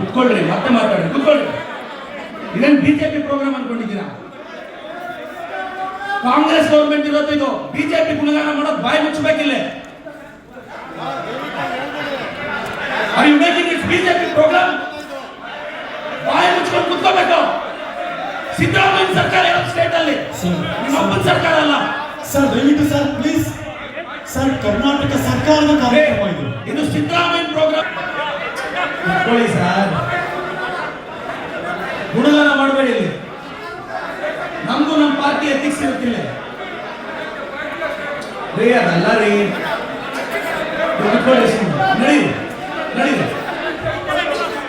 ಕುತ್ಕೊಳ್ರಿ ಮತ್ತೆ ಮಾತಾಡಿ ಕುತ್ಕೊಳ್ರಿ ಇದನ್ ಬಿಜೆಪಿ ಪ್ರೋಗ್ರಾಮ್ ಅನ್ಕೊಂಡಿದ್ದೀರಾ? ಕಾಂಗ್ರೆಸ್ ಗೌರ್ಮೆಂಟ್ ಇರೋದು ಇದು. ಬಿಜೆಪಿ ಗುಣಗಾನ ಮಾಡೋದು ಬಾಯಿ ಮುಚ್ಚಬೇಕಿಲ್ಲ. Are you making BJP program ಬಾಯಿ ಮುಚ್ಕೊಂಡು ಕುತ್ಕೋಬೇಕು. ಸಿದ್ದರಾಮಯ್ಯ ಸರ್ಕಾರ ಇರೋದು ಸ್ಟೇಟ್ ಅಲ್ಲಿ. ಸರ್ಕಾರ ಅಲ್ಲ. ಸರ್ ದಯವಿಟ್ಟು ಸರ್ ಪ್ಲೀಸ್ ಸರ್ ಕರ್ನಾಟಕ ಸರ್ಕಾರದ ಕಾರ್ಯಕ್ರಮ ಇದು. ಇದು ಸಿದ್ದರಾಮಯ್ಯ ಪ್ರೋಗ್ರಾಮ್ ಕುತ್ಕೊಳ್ಳಿ ಸರ್ ಗುಣಗಾನ ಮಾಡಬೇಡಿ ಇಲ್ಲಿ ನಮಗೂ ನಮ್ಮ ಪಾರ್ಟಿ ಎಥಿಕ್ಸ್ ಇರುತ್ತಿಲ್ಲ ರೀ ಅದಲ್ಲ ರೀ ನೀವು ಕುತ್ಕೊಳ್ಳಿ ಸುಮ್ಮನೆ ನಡಿ ನಡಿ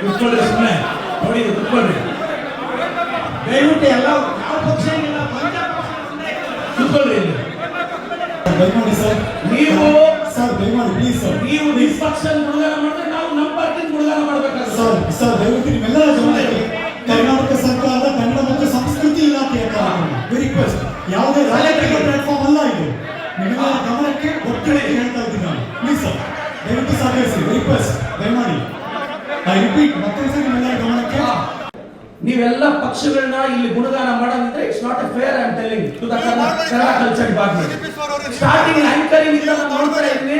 ಕುತ್ಕೊಳ್ಳಿ ಸುಮ್ಮನೆ ನೋಡಿ ಇದು ಕುತ್ಕೊಳ್ಳಿ ದಯವಿಟ್ಟು ಎಲ್ಲ ಯಾವ ಪಕ್ಷ ಏನಿಲ್ಲ ಕುತ್ಕೊಳ್ಳಿ ಇಲ್ಲಿ ದಯಮಾಡಿ ಸರ್ ನೀವು ಸರ್ ದಯಮಾಡಿ ಪ್ಲೀಸ್ ಸರ್ ನೀವು ನಿಷ್ಪಕ್ಷ ಗುಣಗಾನ ಮಾಡಿದ್ರೆ ನಾವು ನಮ್ಮ ಪಾರ್ಟಿ ಗುಣಗಾನ ಮಾಡ್ಬೇಕಾಗ್ತದೆ ಸರ್ ದಯವಿಟ್ಟು ನಿಮ್ಮೆಲ್ಲರ ಗಮನಕ್ಕೆ ಕರ್ನಾಟಕ ಸರ್ಕಾರದ ಕನ್ನಡ ಮತ್ತು ಸಂಸ್ಕೃತಿ ಇಲಾಖೆಯ ವಿ ರಿಕ್ವೆಸ್ಟ್ ಯಾವುದೇ ರಾಜಕೀಯ ಪ್ಲಾಟ್ಫಾರ್ಮ್ ಅಲ್ಲ ಇದು. ನಿಮ್ಮೆಲ್ಲರ ಗಮನಕ್ಕೆ ಗೊತ್ತಿರಲಿ ಹೇಳ್ತಾ ಇದ್ದೀನಿ ನಾನು. ಪ್ಲೀಸ್ ಸರ್ ದಯವಿಟ್ಟು ಸಹಕರಿಸಿ. ರಿಕ್ವೆಸ್ಟ್ ದಯಮಾಡಿ. ಐ ರಿಪೀಟ್ ಮತ್ತೊಂದು ಸರಿ ನಿಮ್ಮೆಲ್ಲರ ಗಮನಕ್ಕೆ. ನೀವೆಲ್ಲ ಪಕ್ಷಗಳನ್ನ ಇಲ್ಲಿ ಗುಣಗಾನ ಮಾಡೋದಿದ್ರೆ it's not a fair I telling to the Kannada culture department starting anchoring ಇಂದ ನೋಡ್ತಾ ಇದ್ದೀನಿ.